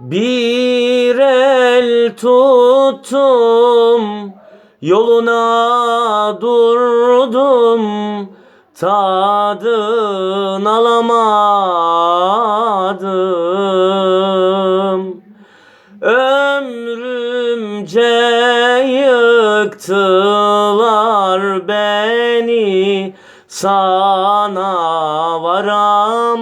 Bir el tuttum, yoluna durdum, tadın alamadım. Ömrümce yıktılar beni, sana varamadım.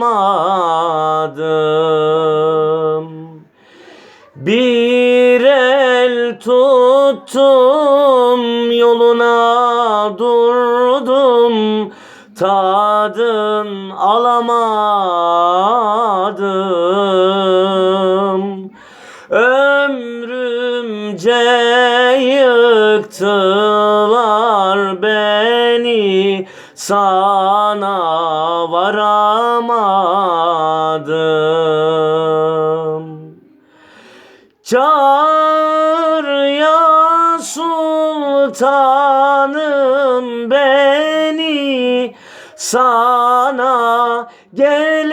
Bir el tuttum yoluna durdum. Tadın alamadım. Ömrümce yıktılar beni sana varamadım Çağır ya sultanım beni. Sana geleyim.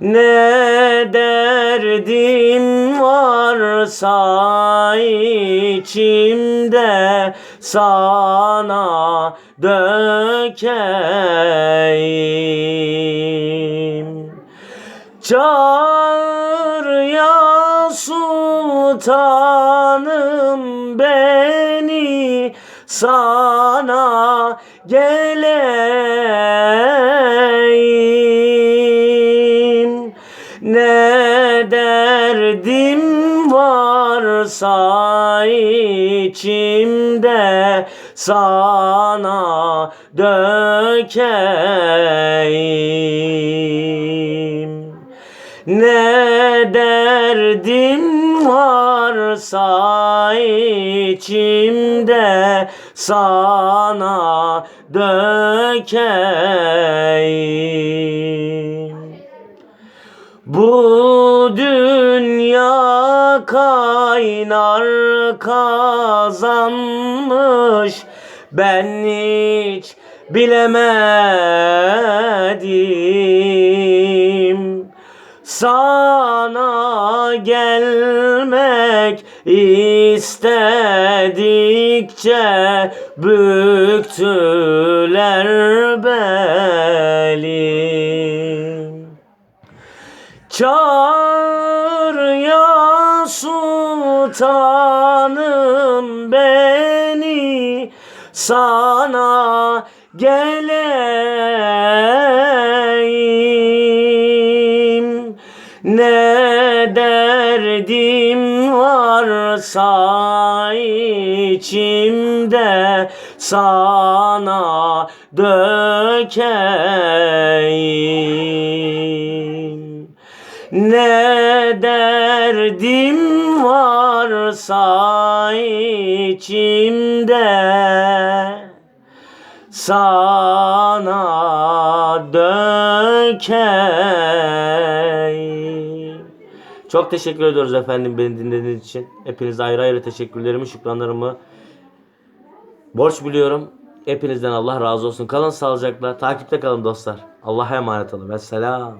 Ne derdim varsa içimde. Sana dökeyim. Çağır ya sultanım beni. Sana geleyim Ne derdim varsa içimde sana dökeyim ne derdim varsa içimde sana dökeyim. Bu dünya kaynar kazanmış ben hiç bilemedim. Sana gelmek istedikçe büktüler beli. Çağır ya sultanım beni sana geleyim ne derdim varsa içimde sana dökeyim ne derdim varsa içimde sana dökeyim. Çok teşekkür ediyoruz efendim beni dinlediğiniz için. Hepinize ayrı ayrı teşekkürlerimi, şükranlarımı borç biliyorum. Hepinizden Allah razı olsun. Kalın sağlıcakla. Takipte kalın dostlar. Allah'a emanet olun. Vesselam.